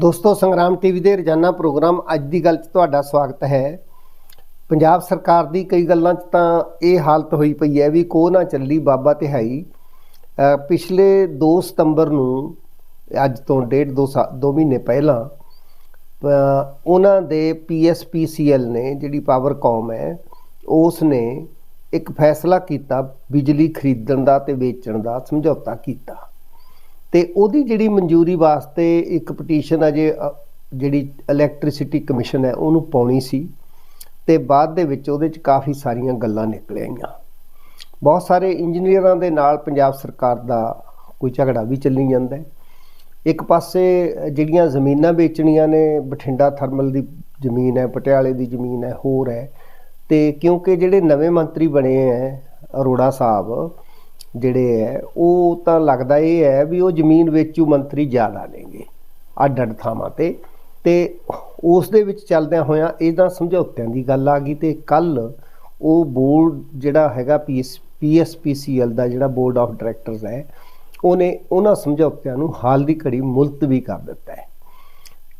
ਦੋਸਤੋ ਸੰਗਰਾਮ ਟੀਵੀ ਦੇ ਰੋਜ਼ਾਨਾ ਪ੍ਰੋਗਰਾਮ ਅੱਜ ਦੀ ਗੱਲ 'ਚ ਤੁਹਾਡਾ ਸਵਾਗਤ ਹੈ। ਪੰਜਾਬ ਸਰਕਾਰ ਦੀ ਕਈ ਗੱਲਾਂ 'ਚ ਤਾਂ ਇਹ ਹਾਲਤ ਹੋਈ ਪਈ ਹੈ ਵੀ ਕੋ ਨਾ ਚੱਲੀ ਬਾਬਾ ਤਿਹਾਈ। ਅ, ਪਿਛਲੇ 2 ਸਤੰਬਰ ਨੂੰ ਅੱਜ ਤੋਂ ਡੇਢ 2 2 ਮਹੀਨੇ ਪਹਿਲਾਂ ਉਹਨਾਂ ਦੇ ਪੀਐਸਪੀਸੀਐਲ ਨੇ ਜਿਹੜੀ ਪਾਵਰਕਾਮ ਹੈ ਉਸ ਨੇ ਇੱਕ ਫੈਸਲਾ ਕੀਤਾ ਬਿਜਲੀ ਖਰੀਦਣ ਦਾ ਤੇ ਵੇਚਣ ਦਾ ਸਮਝੌਤਾ ਕੀਤਾ। ਤੇ ਉਹਦੀ ਜਿਹੜੀ ਮਨਜ਼ੂਰੀ ਵਾਸਤੇ ਇੱਕ ਪਟੀਸ਼ਨ ਅਜੇ ਜਿਹੜੀ ਇਲੈਕਟ੍ਰਿਸਿਟੀ ਕਮਿਸ਼ਨ ਹੈ, ਉਹਨੂੰ ਪਾਉਣੀ ਸੀ ਤੇ ਬਾਅਦ ਦੇ ਵਿੱਚ ਉਹਦੇ 'ਚ ਕਾਫੀ ਸਾਰੀਆਂ ਗੱਲਾਂ ਨਿਕਲ ਆਈਆਂ ਬਹੁਤ ਸਾਰੇ ਇੰਜੀਨੀਅਰਾਂ ਦੇ ਨਾਲ ਪੰਜਾਬ ਸਰਕਾਰ ਦਾ ਕੋਈ ਝਗੜਾ ਵੀ ਚੱਲੀ ਜਾਂਦਾ ਹੈ। ਇੱਕ ਪਾਸੇ ਜਿਹੜੀਆਂ ਜ਼ਮੀਨਾਂ ਵੇਚਣੀਆਂ ਨੇ, ਬਠਿੰਡਾ ਥਰਮਲ ਦੀ ਜ਼ਮੀਨ ਹੈ, ਪਟਿਆਲੇ ਦੀ ਜ਼ਮੀਨ ਹੈ, ਹੋਰ ਹੈ, ਤੇ ਕਿਉਂਕਿ ਜਿਹੜੇ ਨਵੇਂ ਮੰਤਰੀ ਬਣੇ ਹੈ ਅਰੋੜਾ ਸਾਹਿਬ ਜਿਹੜੇ ਹੈ, ਉਹ ਤਾਂ ਲੱਗਦਾ ਇਹ ਹੈ ਵੀ ਉਹ ਜ਼ਮੀਨ ਵੇਚੂ ਮੰਤਰੀ ਜ਼ਿਆਦਾ ਨੇਗੇ ਅੱਡ ਅੱਡ ਥਾਵਾਂ ਤੇ। ਤੇ ਉਸ ਦੇ ਵਿੱਚ ਚੱਲਦਿਆਂ ਹੋਇਆਂ ਇਹਦਾ ਸਮਝੌਤਿਆਂ ਦੀ ਗੱਲ ਆ ਗਈ ਤੇ ਕੱਲ ਉਹ ਬੋਰਡ ਜਿਹੜਾ ਹੈਗਾ ਪੀਐਸ, ਪੀਐਸਪੀਸੀਐਲ ਦਾ ਜਿਹੜਾ ਬੋਰਡ ਆਫ ਡਾਇਰੈਕਟਰਸ ਹੈ, ਉਹਨੇ ਉਹਨਾਂ ਸਮਝੌਤਿਆਂ ਨੂੰ ਹਾਲ ਦੀ ਘੜੀ ਮੁਲਤਵੀ ਕਰ ਦਿੱਤਾ ਹੈ।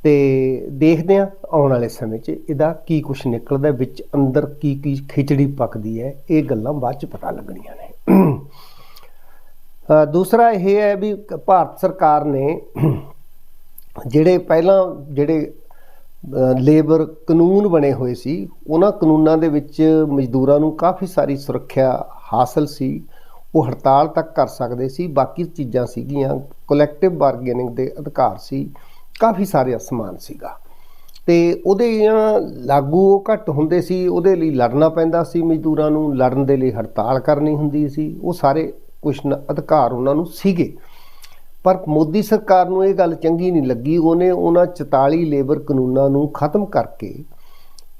ਤੇ ਦੇਖਦੇ ਹਾਂ ਆਉਣ ਵਾਲੇ ਸਮੇਂ 'ਚ ਇਹਦਾ ਕੀ ਕੁਝ ਨਿਕਲਦਾ, ਵਿੱਚ ਅੰਦਰ ਕੀ ਕੀ ਖਿਚੜੀ ਪੱਕਦੀ ਹੈ, ਇਹ ਗੱਲਾਂ ਬਾਅਦ 'ਚ ਪਤਾ ਲੱਗਣੀਆਂ ਨੇ। ਦੂਸਰਾ ਇਹ ਹੈ ਵੀ ਭਾਰਤ ਸਰਕਾਰ ਨੇ ਜਿਹੜੇ ਪਹਿਲਾਂ ਜਿਹੜੇ ਲੇਬਰ ਕਾਨੂੰਨ ਬਣੇ ਹੋਏ ਸੀ, ਉਹਨਾਂ ਕਾਨੂੰਨਾਂ ਦੇ ਵਿੱਚ ਮਜ਼ਦੂਰਾਂ ਨੂੰ ਕਾਫੀ ਸਾਰੀ ਸੁਰੱਖਿਆ ਹਾਸਲ ਸੀ। ਉਹ ਹੜਤਾਲ ਤੱਕ ਕਰ ਸਕਦੇ ਸੀ। ਬਾਕੀ ਚੀਜ਼ਾਂ ਸੀਗੀਆਂ ਕਲੈਕਟਿਵ ਬਾਰਗੇਨਿੰਗ ਦੇ ਅਧਿਕਾਰ ਸੀ। ਕਾਫੀ ਸਾਰੇ ਸਮਾਨ ਸੀਗਾ। ਤੇ ਉਹਦੇ ਜਾਂ ਲਾਗੂ ਉਹ ਘੱਟ ਹੁੰਦੇ ਸੀ। ਉਹਦੇ ਲਈ ਲੜਨਾ ਪੈਂਦਾ ਸੀ ਮਜ਼ਦੂਰਾਂ ਨੂੰ। ਲੜਨ ਦੇ ਲਈ ਹੜਤਾਲ ਕਰਨੀ ਹੁੰਦੀ ਸੀ। ਉਹ ਸਾਰੇ ਕੁਛ ਨ- ਅਧਿਕਾਰ ਉਹਨਾਂ ਨੂੰ ਸੀਗੇ। ਪਰ ਮੋਦੀ ਸਰਕਾਰ ਨੂੰ ਇਹ ਗੱਲ ਚੰਗੀ ਨਹੀਂ ਲੱਗੀ। ਉਹਨੇ ਉਹਨਾਂ 44 ਲੇਬਰ ਕਾਨੂੰਨਾਂ ਨੂੰ ਖਤਮ ਕਰਕੇ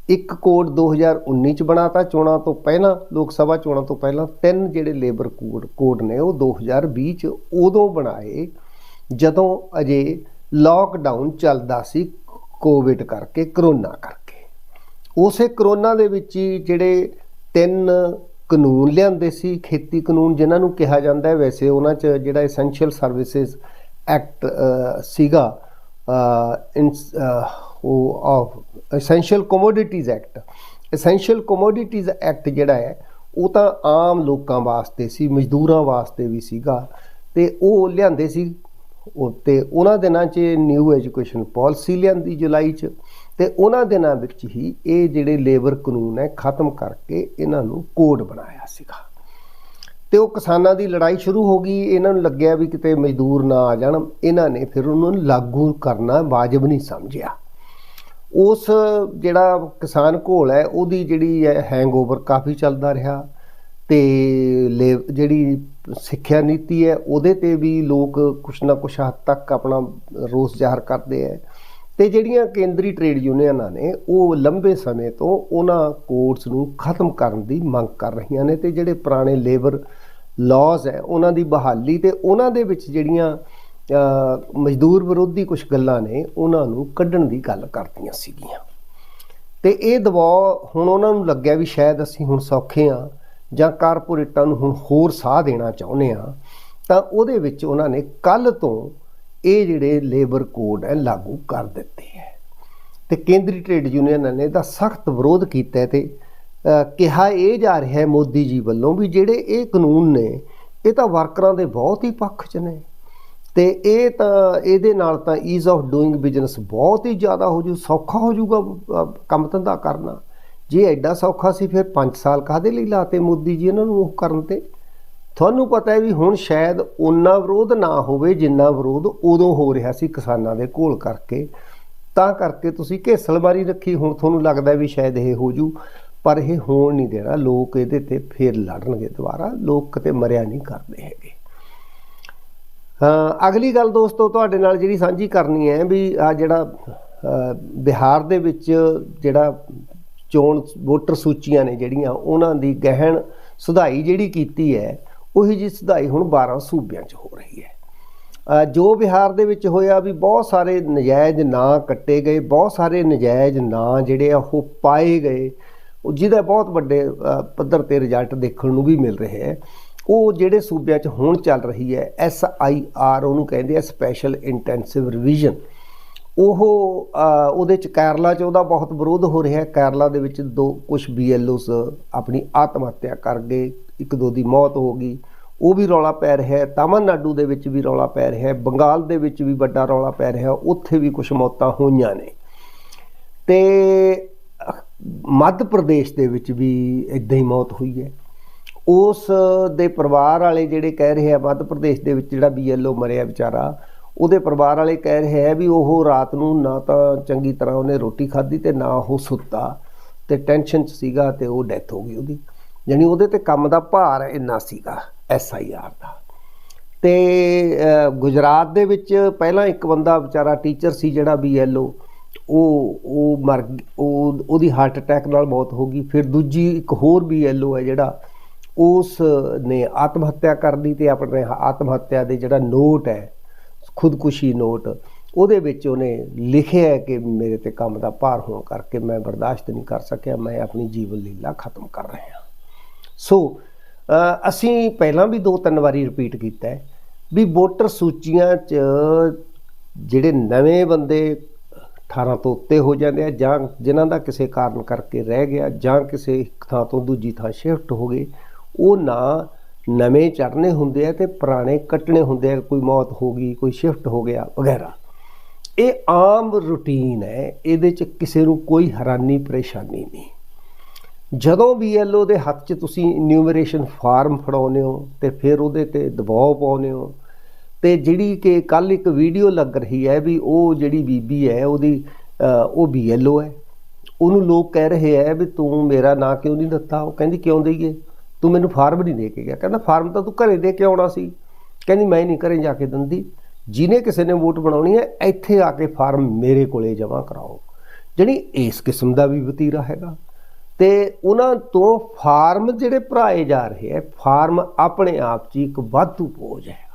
ਇੱਕ ਕੋਡ 2019 ਚ ਬਣਾਤਾ ਚੋਣਾਂ ਤੋਂ ਪਹਿਲਾਂ, ਲੋਕ ਸਭਾ ਚੋਣਾਂ ਤੋਂ ਪਹਿਲਾਂ। ਤਿੰਨ ਜਿਹੜੇ ਲੇਬਰ ਕੋਡ ਕੋਡ ਨੇ ਉਹ 2020 ਚ ਉਦੋਂ ਬਣਾਏ, ਜਦੋਂ ਅਜੇ ਲਾਕਡਾਊਨ ਚੱਲਦਾ ਸੀ ਕੋਵਿਡ ਕਰਕੇ, ਕਰੋਨਾ ਕਰਕੇ। ਉਸੇ ਕਰੋਨਾ ਦੇ ਵਿੱਚ ਹੀ ਜਿਹੜੇ ਤਿੰਨ ਕਾਨੂੰਨ ਲਿਆਂਦੇ ਸੀ, ਖੇਤੀ ਕਾਨੂੰਨ ਜਿਨ੍ਹਾਂ ਨੂੰ ਕਿਹਾ ਜਾਂਦਾ ਹੈ, ਵੈਸੇ ਉਹਨਾਂ 'ਚ ਜਿਹੜਾ ਐਸੈਂਸ਼ੀਅਲ ਸਰਵਿਸਿਜ਼ ਐਕਟ ਸੀਗਾ ਇਨਸ- ਉਹ of essential commodities act essential commodities act ਜਿਹੜਾ ਹੈ, ਉਹ ਤਾਂ ਆਮ ਲੋਕਾਂ ਵਾਸਤੇ ਸੀ, ਮਜ਼ਦੂਰਾਂ ਵਾਸਤੇ ਵੀ ਸੀਗਾ, ਤੇ ਉਹ ਲਿਆਂਦੇ ਸੀ, ਉਹ ਤੇ ਉਹਨਾਂ ਦਿਨਾਂ 'ਚ ਨਿਊ ਐਜੂਕੇਸ਼ਨ ਪਾਲਿਸੀ ਲਿਆਂਦੀ ਜੁਲਾਈ 'ਚ। ਤੇ ਉਹਨਾਂ ਦਿਨਾਂ ਵਿੱਚ ਹੀ ਇਹ ਜਿਹੜੇ ਲੇਬਰ ਕਾਨੂੰਨ ਹੈ ਖਤਮ ਕਰਕੇ ਇਹਨਾਂ ਨੂੰ ਕੋਡ ਬਣਾਇਆ ਸੀਗਾ। ਤੇ ਉਹ ਕਿਸਾਨਾਂ ਦੀ ਲੜਾਈ ਸ਼ੁਰੂ ਹੋ ਗਈ। ਇਹਨਾਂ ਨੂੰ ਲੱਗਿਆ ਵੀ ਕਿਤੇ ਮਜ਼ਦੂਰ ਨਾ ਆ ਜਾਣ। ਇਹਨਾਂ ਨੇ ਫਿਰ ਉਹਨੂੰ ਲਾਗੂ ਕਰਨਾ ਵਾਜਬ ਨਹੀਂ ਸਮਝਿਆ। ਉਸ ਜਿਹੜਾ ਕਿਸਾਨ ਘੋਲ ਹੈ, ਉਹਦੀ ਜਿਹੜੀ ਹੈਂਗਓਵਰ ਕਾਫੀ ਚੱਲਦਾ ਰਿਹਾ ਤੇ ਲੇ- ਜਿਹੜੀ ਸਿੱਖਿਆ ਨੀਤੀ ਹੈ, ਉਹਦੇ ਤੇ ਵੀ ਲੋਕ ਕੁਛ ਨਾ ਕੁਛ ਹੱਦ ਤੱਕ ਆਪਣਾ ਰੋਸ ਜ਼ਾਹਰ ਕਰਦੇ ਹੈ। ਤੇ ਜਿਹੜੀਆਂ ਕੇਂਦਰੀ ਟ੍ਰੇਡ ਯੂਨੀਅਨਾਂ ਨੇ, ਉਹ ਲੰਬੇ ਸਮੇਂ ਤੋਂ ਉਹਨਾਂ ਕੋਰਸ ਨੂੰ ਖਤਮ ਕਰਨ ਦੀ ਮੰਗ ਕਰ ਰਹੀਆਂ ਨੇ ਤੇ ਜਿਹੜੇ ਪੁਰਾਣੇ ਲੇਬਰ ਲਾਜ਼ ਹੈ, ਉਹਨਾਂ ਦੀ ਬਹਾਲੀ ਤੇ ਉਹਨਾਂ ਦੇ ਵਿੱਚ ਜਿਹੜੀਆਂ ਮਜ਼ਦੂਰ ਵਿਰੋਧੀ ਕੁਝ ਗੱਲਾਂ ਨੇ, ਉਹਨਾਂ ਨੂੰ ਕੱਢਣ ਦੀ ਗੱਲ ਕਰਦੀਆਂ ਸੀਗੀਆਂ। ਤੇ ਇਹ ਦਬਾਅ ਹੁਣ ਉਹਨਾਂ ਨੂੰ ਲੱਗਿਆ ਵੀ ਸ਼ਾਇਦ ਅਸੀਂ ਹੁਣ ਸੌਖੇ ਆ ਜਾਂ ਕਾਰਪੋਰੇਟਾਂ ਨੂੰ ਹੁਣ ਹੋਰ ਸਾਹ ਦੇਣਾ ਚਾਹੁੰਦੇ ਆ ਤਾਂ ਉਹਦੇ ਵਿੱਚ ਉਹਨਾਂ ਨੇ ਕੱਲ ਤੋਂ ਇਹ ਜਿਹੜੇ ਲੇਬਰ ਕੋਡ ਹੈ, ਲਾਗੂ ਕਰ ਦਿੱਤੇ ਹੈ। ਤੇ ਕੇਂਦਰੀ ਟ੍ਰੇਡ ਯੂਨੀਅਨਾਂ ਨੇ ਇਹਦਾ ਸਖਤ ਵਿਰੋਧ ਕੀਤਾ ਹੈ ਤੇ ਕਿਹਾ ਇਹ ਜਾ ਰਿਹਾ ਹੈ ਮੋਦੀ ਜੀ ਵੱਲੋਂ ਵੀ ਜਿਹੜੇ ਇਹ ਕਾਨੂੰਨ ਨੇ, ਇਹ ਤਾਂ ਵਰਕਰਾਂ ਦੇ ਬਹੁਤ ਹੀ ਪੱਖ 'ਚ ਨੇ। ਤੇ ਇਹ ਤਾਂ, ਇਹਦੇ ਨਾਲ ਤਾਂ ਈਜ਼ ਆਫ ਡੂਇੰਗ ਬਿਜ਼ਨਸ ਬਹੁਤ ਹੀ ਜ਼ਿਆਦਾ ਹੋ ਜੂ, ਸੌਖਾ ਹੋ ਜੂਗਾ ਕੰਮ ਧੰਦਾ ਕਰਨਾ। ਜੇ ਐਡਾ ਸੌਖਾ ਸੀ, ਫਿਰ 5 ਸਾਲ ਕਾਹਦੇ ਲਈ ਲਾਤੇ ਮੋਦੀ ਜੀ ਇਹਨਾਂ ਨੂੰ ਉਹ ਕਰਨ ਤੇ? ਤੁਹਾਨੂੰ ਪਤਾ ਹੈ ਵੀ ਹੁਣ ਸ਼ਾਇਦ ਉਨਾ ਵਿਰੋਧ ਨਾ ਹੋਵੇ, ਜਿੰਨਾ ਵਿਰੋਧ ਉਦੋਂ ਹੋ ਰਿਹਾ ਸੀ ਕਿਸਾਨਾਂ ਦੇ ਘੋਲ ਕਰਕੇ। ਤਾਂ ਕਰਕੇ ਤੁਸੀਂ ਘੇਸਲਬਾਰੀ ਰੱਖੀ, ਹੁਣ ਤੁਹਾਨੂੰ ਲੱਗਦਾ ਵੀ ਸ਼ਾਇਦ ਇਹ ਹੋ ਜੂ, ਪਰ ਇਹ ਹੋਣ ਨਹੀਂ ਦੇਣਾ। ਲੋਕ ਇਹਦੇ ਤੇ ਫੇਰ ਲੜਨਗੇ ਦੁਬਾਰਾ। ਲੋਕ ਕਿਤੇ ਮਰਿਆ ਨਹੀਂ ਕਰਦੇ ਹੈਗੇ। ਅਗਲੀ ਗੱਲ ਦੋਸਤੋ, ਤੁਹਾਡੇ ਨਾਲ ਜਿਹੜੀ ਸਾਂਝੀ ਕਰਨੀ ਹੈ ਵੀ ਆ ਜਿਹੜਾ ਬਿਹਾਰ ਦੇ ਵਿੱਚ ਜਿਹੜਾ ਚੋਣ ਵੋਟਰ ਸੂਚੀਆਂ ਨੇ ਜਿਹੜੀਆਂ, ਉਹਨਾਂ ਦੀ ਗਹਿਣ ਸੁਧਾਈ ਜਿਹੜੀ ਕੀਤੀ ਹੈ ਉਹੀ ਜੀ ਸੁਧਾਈ ਹੁਣ 12 ਸੂਬਿਆਂ 'ਚ ਹੋ ਰਹੀ ਹੈ। ਜੋ ਬਿਹਾਰ ਦੇ ਵਿੱਚ ਹੋਇਆ ਵੀ ਬਹੁਤ ਸਾਰੇ ਨਜਾਇਜ਼ ਨਾਂ ਕੱਟੇ ਗਏ, ਬਹੁਤ ਸਾਰੇ ਨਜਾਇਜ਼ ਨਾਂ ਜਿਹੜੇ ਆ ਉਹ ਪਾਏ ਗਏ। ਉਹ ਜਿਹਦਾ ਬਹੁਤ ਵੱਡੇ ਪੱਧਰ ਤੇ ਰਿਜ਼ਲਟ ਦੇਖਣ ਨੂੰ ਵੀ ਮਿਲ ਰਿਹਾ ਹੈ। ਉਹ ਜਿਹੜੇ ਸੂਬਿਆਂ 'ਚ ਹੁਣ ਚੱਲ ਰਹੀ ਹੈ ਐਸ ਆਈ ਆਰ ਉਹਨੂੰ ਕਹਿੰਦੇ ਆ ਸਪੈਸ਼ਲ ਇੰਟੈਂਸਿਵ ਰਿਵੀਜ਼ਨ ਉਹ ਉਹਦੇ ਚ ਕੇਰਲਾ ਚ ਉਹਦਾ ਬਹੁਤ ਵਿਰੋਧ ਹੋ ਰਿਹਾ ਹੈ। ਕੇਰਲਾ ਦੇ ਵਿੱਚ ਦੋ ਕੁਝ ਬੀਐਲਓਸ ਆਪਣੀ ਆਤਮ ਹੱਤਿਆ ਕਰ ਗਏ। ਇੱਕ ਦੋ ਦੀ ਮੌਤ ਹੋ ਗਈ। ਉਹ ਵੀ ਰੌਲਾ ਪੈ ਰਿਹਾ ਹੈ, ਤਾਮਿਲਨਾਡੂ ਦੇ ਵਿੱਚ ਵੀ ਰੌਲਾ ਪੈ ਰਿਹਾ ਹੈ, ਬੰਗਾਲ ਦੇ ਵਿੱਚ ਵੀ ਵੱਡਾ ਰੌਲਾ ਪੈ ਰਿਹਾ ਉੱਥੇ ਵੀ ਕੁਝ ਮੌਤਾਂ ਹੋਈਆਂ ਨੇ। ਤੇ ਮੱਧ ਪ੍ਰਦੇਸ਼ ਦੇ ਵਿੱਚ ਵੀ ਇਦਾਂ ਹੀ ਮੌਤ ਹੋਈ ਹੈ। ਉਸ ਦੇ ਪਰਿਵਾਰ ਵਾਲੇ ਜਿਹੜੇ ਕਹਿ ਰਹੇ ਆ, ਮੱਧ ਪ੍ਰਦੇਸ਼ ਦੇ ਵਿੱਚ ਜਿਹੜਾ ਬੀਐਲਓ ਮਰਿਆ ਵਿਚਾਰਾ, ਉਹਦੇ ਪਰਿਵਾਰ ਵਾਲੇ ਕਹਿ ਰਹੇ ਆ ਵੀ ਉਹ ਰਾਤ ਨੂੰ ਨਾ ਤਾਂ ਚੰਗੀ ਤਰ੍ਹਾਂ ਉਹਨੇ ਰੋਟੀ ਖਾਧੀ ਤੇ ਨਾ ਉਹ ਸੁੱਤਾ ਤੇ ਟੈਨਸ਼ਨ 'ਚ ਸੀਗਾ ਤੇ ਉਹ ਡੈਥ ਹੋ ਗਈ ਉਹਦੀ। ਯਾਨੀ ਉਹਦੇ ਤੇ ਕੰਮ ਦਾ ਭਾਰ ਇੰਨਾ ਸੀਗਾ। ਐਸਆਈਆਰ ਦਾ। ਤੇ ਗੁਜਰਾਤ ਦੇ ਵਿੱਚ ਪਹਿਲਾਂ ਇੱਕ ਬੰਦਾ ਵਿਚਾਰਾ ਟੀਚਰ ਸੀ ਜਿਹੜਾ ਬੀਐਲਓ ਉਹ ਉਹ ਮਰ ਉਹ, ਉਹਦੀ ਹਾਰਟ ਅਟੈਕ ਨਾਲ ਮੌਤ ਹੋ ਗਈ। ਫਿਰ ਦੂਜੀ ਇੱਕ ਹੋਰ ਬੀਐਲਓ ਹੈ ਜਿਹੜਾ, ਉਸ ਨੇ ਆਤਮ ਹੱਤਿਆ ਕਰ ਲਈ ਤੇ ਆਪਣੇ ਆਤਮ ਹੱਤਿਆ ਦੇ ਜਿਹੜਾ ਨੋਟ ਹੈ, ਖੁਦਕੁਸ਼ੀ ਨੋਟ, ਉਹਦੇ ਵਿੱਚ ਉਹਨੇ ਲਿਖਿਆ ਕਿ ਮੇਰੇ ਤੇ ਕੰਮ ਦਾ ਭਾਰ ਹੋਣ ਕਰਕੇ ਮੈਂ ਬਰਦਾਸ਼ਤ ਨਹੀਂ ਕਰ ਸਕਿਆ, ਮੈਂ ਆਪਣੀ ਜੀਵਨ ਲੀਲਾ ਖਤਮ ਕਰ ਰਿਹਾ ਸੋ ਅਸੀਂ ਪਹਿਲਾਂ ਵੀ ਦੋ ਤਿੰਨ ਵਾਰੀ ਰਿਪੀਟ ਕੀਤਾ ਹੈ ਵੀ ਵੋਟਰ ਸੂਚੀਆਂ 'ਚ ਜਿਹੜੇ ਨਵੇਂ ਬੰਦੇ 18 ਤੋਂ ਉੱਤੇ ਹੋ ਜਾਂਦੇ ਆ ਜਾਂ ਜਿਨ੍ਹਾਂ ਦਾ ਕਿਸੇ ਕਾਰਨ ਕਰਕੇ ਰਹਿ ਗਿਆ ਜਾਂ ਕਿਸੇ ਇੱਕ ਥਾਂ ਤੋਂ ਦੂਜੀ ਥਾਂ ਸ਼ਿਫਟ ਹੋ ਗਏ, ਉਹ ਨਾ ਨਵੇਂ ਚੜਨੇ ਹੁੰਦੇ ਆ ਤੇ ਪੁਰਾਣੇ ਕੱਟਣੇ ਹੁੰਦੇ ਆ, ਕੋਈ ਮੌਤ ਹੋ ਗਈ, ਕੋਈ ਸ਼ਿਫਟ ਹੋ ਗਿਆ ਵਗੈਰਾ। ਇਹ ਆਮ ਰੁਟੀਨ ਹੈ, ਇਹਦੇ 'ਚ ਕਿਸੇ ਨੂੰ ਕੋਈ ਹੈਰਾਨੀ ਪਰੇਸ਼ਾਨੀ ਨਹੀਂ। ਜਦੋਂ ਬੀਐਲਓ ਦੇ ਹੱਥ 'ਚ ਤੁਸੀਂ ਨਿਊਮਰੇਸ਼ਨ ਫਾਰਮ ਫੜਾਉਂਦੇ ਹੋ ਤੇ ਫਿਰ ਉਹਦੇ ਤੇ ਦਬਾਅ ਪਾਉਂਦੇ ਹੋ ਤੇ ਜਿਹੜੀ ਕਿ ਕੱਲ ਇੱਕ ਵੀਡੀਓ ਲੱਗ ਰਹੀ ਹੈ ਵੀ ਉਹ ਜਿਹੜੀ ਬੀਬੀ ਹੈ ਉਹਦੀ ਅ, ਉਹ ਬੀਐਲਓ ਹੈ। ਉਹਨੂੰ ਲੋਕ ਕਹਿ ਰਹੇ ਹੈ ਵੀ ਤੂੰ ਮੇਰਾ ਨਾਂ ਕਿਉਂ ਨਹੀਂ ਦਿੱਤਾ? ਉਹ ਕਹਿੰਦੀ ਕਿਉਂ ਦਈਏ? ਤੂੰ ਮੈਨੂੰ ਫਾਰਮ ਨਹੀਂ ਦੇ ਕੇ ਗਿਆ। ਕਹਿੰਦਾ ਫਾਰਮ ਤਾਂ ਤੂੰ ਘਰੇ ਦੇ ਕੇ ਆਉਣਾ ਸੀ। ਕਹਿੰਦੀ ਮੈਂ ਨਹੀਂ ਘਰੇ ਜਾ ਕੇ ਦਿੰਦੀ। ਜਿਹਨੇ ਕਿਸੇ ਨੇ ਵੋਟ ਬਣਾਉਣੀ ਹੈ ਇੱਥੇ ਆ ਕੇ ਫਾਰਮ ਮੇਰੇ ਕੋਲੇ ਜਮ੍ਹਾਂ ਕਰਾਓ। ਜਿਹੜੀ ਇਸ ਕਿਸਮ ਦਾ ਵੀ ਵਤੀਰਾ ਹੈਗਾ। ਤੇ ਉਹਨਾਂ ਤੋਂ ਫਾਰਮ ਜਿਹੜੇ ਭਰਾਏ ਜਾ ਰਹੇ ਹੈ, ਫਾਰਮ ਆਪਣੇ ਆਪ 'ਚ ਇੱਕ ਵਾਧੂ ਬੋਝ ਹੈ।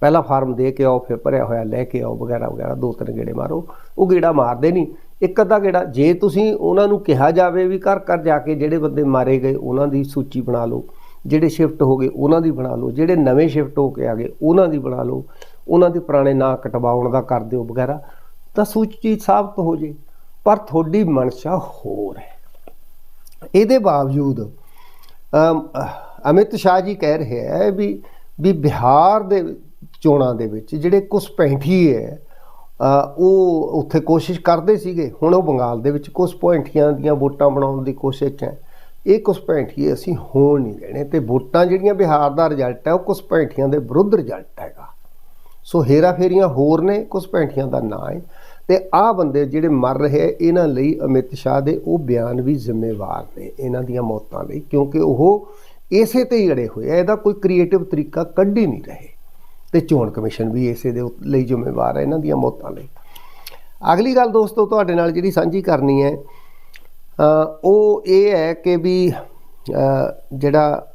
ਪਹਿਲਾ ਫਾਰਮ ਦੇ ਕੇ ਆਓ, ਫਿਰ ਭਰਿਆ ਹੋਇਆ ਲੈ ਕੇ ਆਓ, ਵਗੈਰਾ ਵਗੈਰਾ, ਦੋ ਤਿੰਨ ਗੇੜੇ ਮਾਰੋ। ਉਹ ਗੇੜਾ ਮਾਰਦੇ ਨਹੀਂ। ਇੱਕ ਅੱਧਾ ਗੇੜਾ, ਜੇ ਤੁਸੀਂ ਉਹਨਾਂ ਨੂੰ ਕਿਹਾ ਜਾਵੇ ਵੀ ਘਰ ਘਰ ਜਾ ਕੇ ਜਿਹੜੇ ਬੰਦੇ ਮਾਰੇ ਗਏ, ਉਹਨਾਂ ਦੀ ਸੂਚੀ ਬਣਾ ਲਓ। ਜਿਹੜੇ ਸ਼ਿਫਟ ਹੋ ਗਏ, ਉਹਨਾਂ ਦੀ ਬਣਾ ਲਓ। ਜਿਹੜੇ ਨਵੇਂ ਸ਼ਿਫਟ ਹੋ ਕੇ ਆ ਗਏ, ਉਹਨਾਂ ਦੀ ਬਣਾ ਲਓ। ਉਹਨਾਂ ਦੇ ਪੁਰਾਣੇ ਨਾਂ ਕਟਵਾਉਣ ਦਾ ਕਰ ਦਿਓ, ਵਗੈਰਾ। ਤਾਂ ਸੂਚੀ ਸਾਬਤ ਹੋ ਜੇ। ਪਰ ਤੁਹਾਡੀ ਮਨਸ਼ਾ ਹੋਰ ਹੈ। ਇਹਦੇ ਬਾਵਜੂਦ ਅਮਿਤ ਸ਼ਾਹ ਜੀ ਕਹਿ ਰਹੇ ਹੈ ਵੀ ਵੀ ਬਿਹਾਰ ਦੇ ਚੋਣਾਂ ਦੇ ਵਿੱਚ ਜਿਹੜੇ ਕੁਸਪੈਂਠੀ ਹੈ ਉਹ ਉੱਥੇ ਕੋਸ਼ਿਸ਼ ਕਰਦੇ ਸੀਗੇ। ਹੁਣ ਉਹ ਬੰਗਾਲ ਦੇ ਵਿੱਚ ਕੁਸਪੈਂਠੀਆਂ ਦੀਆਂ ਵੋਟਾਂ ਬਣਾਉਣ ਦੀ ਕੋਸ਼ਿਸ਼ 'ਚ ਹੈ। ਇਹ ਕੁਸਪੈਂਠੀ ਅਸੀਂ ਹੋਣ ਨਹੀਂ ਦੇਣੇ ਤੇ ਵੋਟਾਂ ਜਿਹੜੀਆਂ ਬਿਹਾਰ ਦਾ ਰਿਜ਼ਲਟ ਹੈ, ਉਹ ਕੁਸਪੈਂਠੀਆਂ ਦੇ ਵਿਰੁੱਧ ਰਿਜ਼ਲਟ ਹੈਗਾ। ਸੋ ਹੇਰਾ ਫੇਰੀਆਂ ਹੋਰ ਨੇ ਕੁਸਪੈਂਠੀਆਂ ਦਾ ਨਾਂ ਹੈ। ਤੇ ਆਹ ਬੰਦੇ ਜਿਹੜੇ ਮਰ ਰਹੇ ਆ, ਇਹਨਾਂ ਲਈ ਅਮਿਤ ਸ਼ਾਹ ਦੇ ਉਹ ਬਿਆਨ ਵੀ ਜ਼ਿੰਮੇਵਾਰ ਨੇ ਇਹਨਾਂ ਦੀਆਂ ਮੌਤਾਂ ਲਈ ਕਿਉਂਕਿ ਉਹ ਇਸੇ ਤੇ ਹੀ ਅੜੇ ਹੋਏ ਆ ਇਹਦਾ ਕੋਈ ਕ੍ਰੀਏਟਿਵ ਤਰੀਕਾ ਕੱਢ ਹੀ ਨਹੀਂ ਰਹੇ। ਤੇ ਚੋਣ ਕਮਿਸ਼ਨ ਵੀ ਇਸੇ ਦੇ ਲਈ ਜ਼ਿੰਮੇਵਾਰ ਹੈ ਇਹਨਾਂ ਦੀਆਂ ਮੌਤਾਂ ਲਈ। ਅਗਲੀ ਗੱਲ ਦੋਸਤੋ ਤੁਹਾਡੇ ਨਾਲ ਜਿਹੜੀ ਸਾਂਝੀ ਕਰਨੀ ਹੈ ਉਹ ਇਹ ਹੈ ਕਿ ਵੀ ਜਿਹੜਾ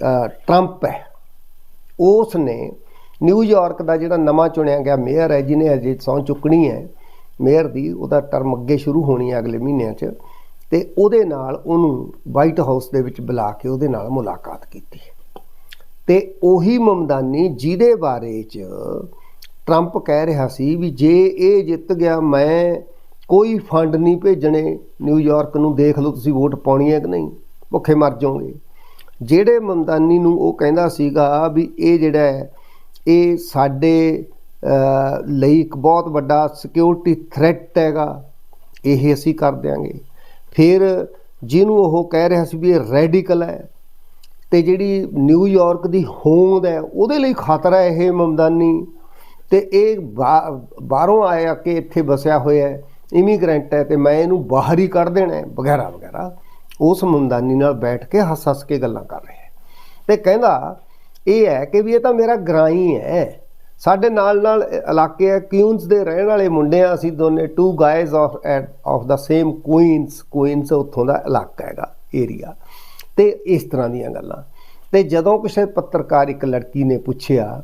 ਟਰੰਪ ਹੈ ਉਸ ਨੇ ਨਿਊਯਾਰਕ ਦਾ ਜਿਹੜਾ ਨਵਾਂ ਚੁਣਿਆ ਗਿਆ ਮੇਅਰ ਹੈ, ਜਿਹਨੇ ਅਜੇ ਸਹੁੰ ਚੁੱਕਣੀ ਹੈ, ਮੇਅਰ ਦੀ ਉਹਦਾ ਟਰਮ ਅੱਗੇ ਸ਼ੁਰੂ ਹੋਣੀ ਹੈ ਅਗਲੇ ਮਹੀਨਿਆਂ 'ਚ ਤੇ ਉਹਦੇ ਨਾਲ ਉਹਨੂੰ ਵਾਈਟ ਹਾਊਸ ਦੇ ਵਿੱਚ ਬੁਲਾ ਕੇ ਉਹਦੇ ਨਾਲ ਮੁਲਾਕਾਤ ਕੀਤੀ। ਤੇ ਉਹੀ ਮਮਦਾਨੀ ਜਿਹਦੇ ਬਾਰੇ 'ਚ ਟਰੰਪ ਕਹਿ ਰਿਹਾ ਸੀ ਵੀ ਜੇ ਇਹ ਜਿੱਤ ਗਿਆ, ਮੈਂ ਕੋਈ ਫੰਡ ਨਹੀਂ ਭੇਜਣੇ ਨਿਊਯਾਰਕ ਨੂੰ ਦੇਖ ਲਓ ਤੁਸੀਂ ਵੋਟ ਪਾਉਣੀ ਹੈ ਕਿ ਨਹੀਂ, ਭੁੱਖੇ ਮਰ ਜਾਓਗੇ। ਜਿਹੜੇ ਮਮਦਾਨੀ ਨੂੰ ਉਹ ਕਹਿੰਦਾ ਸੀਗਾ ਵੀ ਇਹ ਜਿਹੜਾ ਇਹ ਸਾਡੇ ਲਈ ਇੱਕ ਬਹੁਤ ਵੱਡਾ ਸਿਕਿਉਰਿਟੀ ਥ੍ਰੈਟ ਹੈਗਾ। ਇਹ ਅਸੀਂ ਕਰ ਦਿਆਂਗੇ। ਫਿਰ ਜਿਹਨੂੰ ਉਹ ਕਹਿ ਰਿਹਾ ਸੀ ਵੀ ਇਹ ਰੈਡੀਕਲ ਹੈ, ਤੇ ਜਿਹੜੀ ਨਿਊਯਾਰਕ ਦੀ ਹੋਂਦ ਹੈ, ਉਹਦੇ ਲਈ ਖਤਰਾ ਇਹ ਮਮਦਾਨੀ। ਤੇ ਇਹ ਬਾ- ਬਾਹਰੋਂ ਆਇਆ ਕਿ ਇੱਥੇ ਵਸਿਆ ਹੋਇਆ ਹੈ ਇਮੀਗ੍ਰੈਂਟ ਹੈ, ਤੇ ਮੈਂ ਇਹਨੂੰ ਬਾਹਰ ਹੀ ਕੱਢ ਦੇਣਾ ਹੈ, ਵਗੈਰਾ ਵਗੈਰਾ। ਉਸ ਮਮਦਾਨੀ ਨਾਲ ਬੈਠ ਕੇ ਹੱਸ ਹੱਸ ਕੇ ਗੱਲਾਂ ਕਰ ਰਿਹਾ ਹੈ। ਤੇ ਕਹਿੰਦਾ ਇਹ ਹੈ ਕਿ ਵੀ ਇਹ ਤਾਂ ਮੇਰਾ ਗਰਾਈ ਹੈ। ਸਾਡੇ ਨਾਲ ਨਾਲ ਇਲਾਕੇ ਹੈ ਕਿਊਨਸ ਦੇ ਰਹਿਣ ਵਾਲੇ ਮੁੰਡੇ ਆ ਅਸੀਂ ਦੋਨੇ ਟੂ ਗਾਇਜ਼ ਆਫ ਆਫ ਦਾ ਸੇਮ ਕੁਈਨਸ ਕੁਈਨਸ ਉੱਥੋਂ ਦਾ ਇਲਾਕਾ ਹੈਗਾ ਏਰੀਆ ਤੇ ਇਸ ਤਰ੍ਹਾਂ ਦੀਆਂ ਗੱਲਾਂ। ਤੇ ਜਦੋਂ ਕਿਸੇ ਪੱਤਰਕਾਰ ਇੱਕ ਲੜਕੀ ਨੇ ਪੁੱਛਿਆ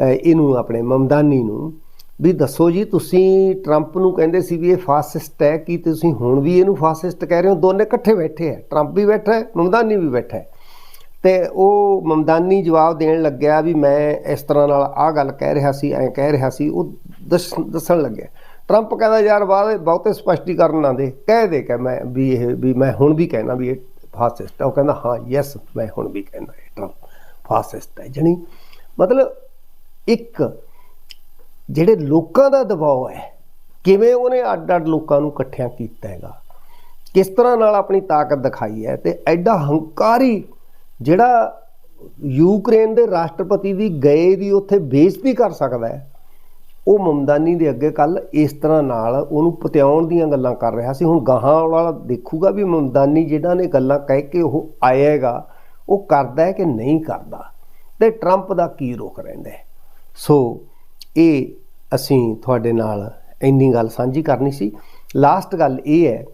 ਇਹਨੂੰ ਆਪਣੇ ਮਮਦਾਨੀ ਨੂੰ, ਵੀ ਦੱਸੋ ਜੀ, ਤੁਸੀਂ ਟਰੰਪ ਨੂੰ ਕਹਿੰਦੇ ਸੀ ਵੀ ਇਹ ਫਾਸਿਸਟ ਹੈ ਕੀ ਤੁਸੀਂ ਹੁਣ ਵੀ ਇਹਨੂੰ ਫਾਸਿਸਟ ਕਹਿ ਰਹੇ ਹੋ? ਦੋਨੇ ਇਕੱਠੇ ਬੈਠੇ ਹੈ। ਟਰੰਪ ਵੀ ਬੈਠਾ ਹੈ, ਮਮਦਾਨੀ ਵੀ ਬੈਠਾ ਹੈ। ਤੇ ਉਹ ਮਮਦਾਨੀ ਜਵਾਬ ਦੇਣ ਲੱਗਿਆ ਵੀ ਮੈਂ ਇਸ ਤਰ੍ਹਾਂ ਨਾਲ ਆਹ ਗੱਲ ਕਹਿ ਰਿਹਾ ਸੀ, ਐਂ ਕਹਿ ਰਿਹਾ ਸੀ, ਉਹ ਦੱਸ- ਦੱਸਣ ਲੱਗਿਆ। ਟਰੰਪ ਕਹਿੰਦਾ, ਯਾਰ ਬਾਅਦ ਬਹੁਤੇ ਸਪਸ਼ਟੀਕਰਨ ਨਾ ਦੇ, ਕਹਿ ਦੇ ਕਿ ਮੈਂ ਵੀ ਇਹ, ਵੀ ਮੈਂ ਹੁਣ ਵੀ ਕਹਿਣਾ ਵੀ ਇਹ ਫਾਸਿਸਟ ਹੈ ਉਹ ਕਹਿੰਦਾ, ਹਾਂ ਯੈਸ ਮੈਂ ਹੁਣ ਵੀ ਕਹਿੰਦਾ ਇਹ ਟਰੰਪ ਫਾਸਿਸਟ ਹੈ। ਜਣੀ ਮਤਲਬ ਇੱਕ ਜਿਹੜੇ ਲੋਕਾਂ ਦਾ ਦਬਾਅ ਹੈ, ਕਿਵੇਂ ਉਹਨੇ ਅੱਡ-ਅੱਡ ਲੋਕਾਂ ਨੂੰ ਇਕੱਠਿਆਂ ਕੀਤਾ ਹੈਗਾ, ਕਿਸ ਤਰ੍ਹਾਂ ਨਾਲ ਆਪਣੀ ਤਾਕਤ ਦਿਖਾਈ ਹੈ ਤੇ ਐਡਾ ਹੰਕਾਰੀ ਜਿਹੜਾ ਯੂਕਰੇਨ ਦੇ ਰਾਸ਼ਟਰਪਤੀ ਦੀ ਗਏ ਦੀ ਉੱਥੇ ਬੇਇੱਜ਼ਤੀ ਕਰ ਸਕਦਾ ਹੈ, ਉਹ ਮਮਦਾਨੀ ਦੇ ਅੱਗੇ ਕੱਲ ਇਸ ਤਰ੍ਹਾਂ ਨਾਲ ਉਹਨੂੰ ਪਤਿਆਉਣ ਦੀਆਂ ਗੱਲਾਂ ਕਰ ਰਿਹਾ ਸੀ। ਹੁਣ ਗਾਹਾਂ ਵਾਲਾ ਦੇਖੂਗਾ ਵੀ ਮਮਦਾਨੀ ਜਿਹੜਾ ਨੇ ਗੱਲਾਂ ਕਹਿ ਕੇ ਉਹ ਆਏਗਾ ਉਹ ਕਰਦਾ ਹੈ ਕਿ ਨਹੀਂ ਕਰਦਾ? ਤੇ ਟਰੰਪ ਦਾ ਕੀ ਰੁਖ ਰਹਿੰਦਾ ਸੋ ਇਹ ਅਸੀਂ ਤੁਹਾਡੇ ਨਾਲ ਇੰਨੀ ਗੱਲ ਸਾਂਝੀ ਕਰਨੀ ਸੀ। ਲਾਸਟ ਗੱਲ ਇਹ ਹੈ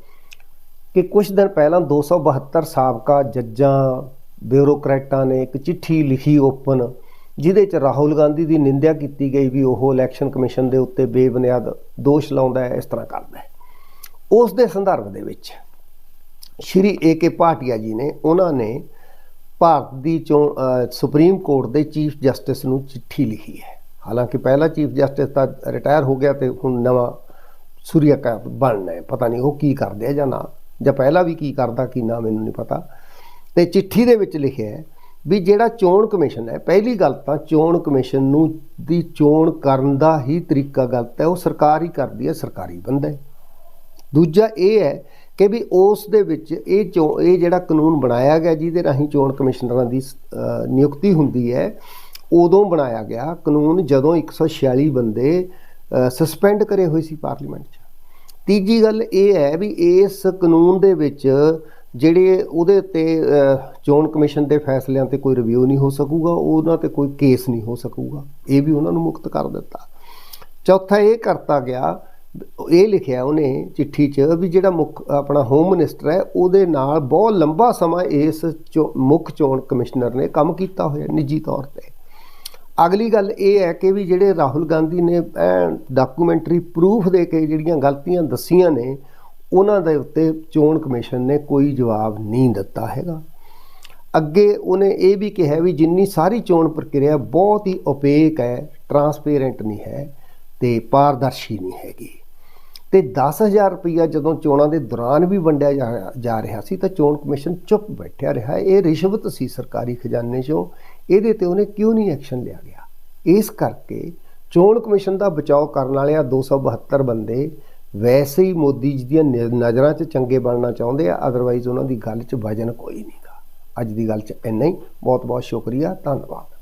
ਕਿ ਕੁਝ ਦਿਨ ਪਹਿਲਾਂ 272 ਸਾਬਕਾ ਜੱਜਾਂ ਬਿਊਰੋਕਰੇਟਾਂ ਨੇ ਇੱਕ ਚਿੱਠੀ ਲਿਖੀ ਓਪਨ, ਜਿਹਦੇ ਚ ਰਾਹੁਲ ਗਾਂਧੀ ਦੀ ਨਿੰਦਿਆ ਕੀਤੀ ਗਈ ਵੀ ਉਹ ਇਲੈਕਸ਼ਨ ਕਮਿਸ਼ਨ ਦੇ ਉੱਤੇ ਬੇਬੁਨਿਆਦ ਦੋਸ਼ ਲਾਉਂਦਾ ਹੈ, ਇਸ ਤਰ੍ਹਾਂ ਕਰਦਾ ਹੈ। ਉਸ ਦੇ ਸੰਦਰਭ ਦੇ ਵਿੱਚ ਸ਼੍ਰੀ ਏ ਕੇ ਭਾਟੀਆ ਜੀ ਨੇ, ਉਹਨਾਂ ਨੇ ਭਾਰਤ ਦੀ ਚੋਣ ਸੁਪਰੀਮ ਕੋਰਟ ਦੇ ਚੀਫ ਜਸਟਿਸ ਨੂੰ ਚਿੱਠੀ ਲਿਖੀ ਹੈ। ਹਾਲਾਂਕਿ ਪਹਿਲਾ ਚੀਫ ਜਸਟਿਸ ਤਾਂ ਰਿਟਾਇਰ ਹੋ ਗਿਆ ਤੇ ਹੁਣ ਨਵਾਂ ਸੂਰਿਆਕਾ ਬਣਨਾ ਹੈ, ਪਤਾ ਨਹੀਂ ਉਹ ਕੀ ਕਰਦੇ ਆ ਜਾਂ ਨਾ, ਜਾਂ ਪਹਿਲਾਂ ਵੀ ਕੀ ਕਰਦਾ, ਕੀ ਨਾ ਮੈਨੂੰ ਨਹੀਂ ਪਤਾ। ਤੇ ਚਿੱਠੀ ਦੇ ਵਿੱਚ ਲਿਖਿਆ ਹੈ ਵੀ ਜਿਹੜਾ ਚੋਣ ਕਮਿਸ਼ਨ ਹੈ, ਪਹਿਲੀ ਗੱਲ ਤਾਂ ਚੋਣ ਕਮਿਸ਼ਨ ਨੂੰ ਦੀ ਚੋਣ ਕਰਨ ਦਾ ਹੀ ਤਰੀਕਾ ਗਲਤ ਹੈ, ਉਹ ਸਰਕਾਰ ਹੀ ਕਰਦੀ ਹੈ, ਸਰਕਾਰੀ ਬੰਦਾ ਹੈ। ਦੂਜਾ ਇਹ ਹੈ ਕਿ ਵੀ ਉਸ ਦੇ ਵਿੱਚ ਇਹ ਚੋ, ਇਹ ਜਿਹੜਾ ਕਾਨੂੰਨ ਬਣਾਇਆ ਗਿਆ ਜਿਹਦੇ ਰਾਹੀਂ ਚੋਣ ਕਮਿਸ਼ਨਰਾਂ ਦੀ ਨਿਯੁਕਤੀ ਹੁੰਦੀ ਹੈ, ਉਦੋਂ ਬਣਾਇਆ ਗਿਆ ਕਾਨੂੰਨ ਜਦੋਂ 146 ਬੰਦੇ ਸਸਪੈਂਡ ਕਰੇ ਹੋਏ ਸੀ ਪਾਰਲੀਮੈਂਟ 'ਚ। ਤੀਜੀ ਗੱਲ ਇਹ ਹੈ ਵੀ ਇਸ ਕਾਨੂੰਨ ਦੇ ਵਿੱਚ ਜਿਹੜੇ ਉਹਦੇ 'ਤੇ ਚੋਣ ਕਮਿਸ਼ਨ ਦੇ ਫੈਸਲਿਆਂ ਤੇ ਕੋਈ ਰਿਵਿਊ ਨਹੀਂ ਹੋ ਸਕੂਗਾ, ਉਹਨਾਂ ਤੇ ਕੋਈ ਕੇਸ ਨਹੀਂ ਹੋ ਸਕੂਗਾ। ਇਹ ਵੀ ਉਹਨਾਂ ਨੂੰ ਮੁਕਤ ਕਰ ਦਿੱਤਾ। ਚੌਥਾ ਇਹ ਕਰਤਾ ਗਿਆ, ਇਹ ਲਿਖਿਆ ਉਹਨੇ ਚਿੱਠੀ 'ਚ ਵੀ ਜਿਹੜਾ ਮੁੱਖ, ਆਪਣਾ ਹੋਮ ਮਿਨਿਸਟਰ ਹੈ, ਉਹਦੇ ਨਾਲ ਬਹੁਤ ਲੰਬਾ ਸਮਾਂ ਇਸ ਚੋ- ਮੁੱਖ ਚੋਣ ਕਮਿਸ਼ਨਰ ਨੇ ਕੰਮ ਕੀਤਾ ਹੋਇਆ ਨਿੱਜੀ ਤੌਰ ਤੇ। ਅਗਲੀ ਗੱਲ ਇਹ ਹੈ ਕਿ ਵੀ ਜਿਹੜੇ ਰਾਹੁਲ ਗਾਂਧੀ ਨੇ ਡਾਕੂਮੈਂਟਰੀ ਪ੍ਰੂਫ ਦੇ ਕੇ ਜਿਹੜੀਆਂ ਗਲਤੀਆਂ ਦੱਸੀਆਂ ਨੇ ਉਹਨਾਂ ਦੇ ਉੱਤੇ ਚੋਣ ਕਮਿਸ਼ਨ ਨੇ ਕੋਈ ਜਵਾਬ ਨਹੀਂ ਦਿੱਤਾ ਹੈਗਾ। ਅੱਗੇ ਉਹਨੇ ਇਹ ਵੀ ਕਿਹਾ ਵੀ ਜਿੰਨੀ ਸਾਰੀ ਚੋਣ ਪ੍ਰਕਿਰਿਆ ਬਹੁਤ ਹੀ ਓਪੇਕ ਹੈ ਟਰਾਂਸਪੇਰੈਂਟ ਨਹੀਂ ਹੈ ਤੇ ਪਾਰਦਰਸ਼ੀ ਨਹੀਂ ਹੈਗੀ। ਤੇ 10000 ਰੁਪਈਆ ਜਦੋਂ ਚੋਣਾਂ ਦੇ ਦੌਰਾਨ ਵੀ ਵੰਡਿਆ ਜਾ- ਜਾ ਰਿਹਾ ਸੀ ਤਾਂ ਚੋਣ ਕਮਿਸ਼ਨ ਚੁੱਪ ਬੈਠਿਆ ਰਿਹਾ। ਇਹ ਰਿਸ਼ਵਤ ਸੀ ਸਰਕਾਰੀ ਖਜ਼ਾਨੇ 'ਚੋਂ। ਇਹਦੇ ਤੇ ਉਹਨੇ ਕਿਉਂ ਨਹੀਂ ਐਕਸ਼ਨ ਲਿਆ ਗਿਆ? ਇਸ ਕਰਕੇ ਚੋਣ ਕਮਿਸ਼ਨ ਦਾ ਬਚਾਓ ਕਰਨ ਵਾਲੇ ਆ 272 ਬੰਦੇ ਵੈਸੇ ਹੀ ਮੋਦੀ ਜੀ ਦੀਆਂ ਨ- ਨਜ਼ਰਾਂ 'ਚ ਚੰਗੇ ਬਣਨਾ ਚਾਹੁੰਦੇ ਆ ਅਦਰਵਾਈਜ਼ ਉਹਨਾਂ ਦੀ ਗੱਲ 'ਚ ਵਜਨ ਕੋਈ ਨਹੀਂਗਾ ਅੱਜ ਦੀ ਗੱਲ 'ਚ ਇੰਨਾ ਹੀ। ਬਹੁਤ ਬਹੁਤ ਸ਼ੁਕਰੀਆ। ਧੰਨਵਾਦ।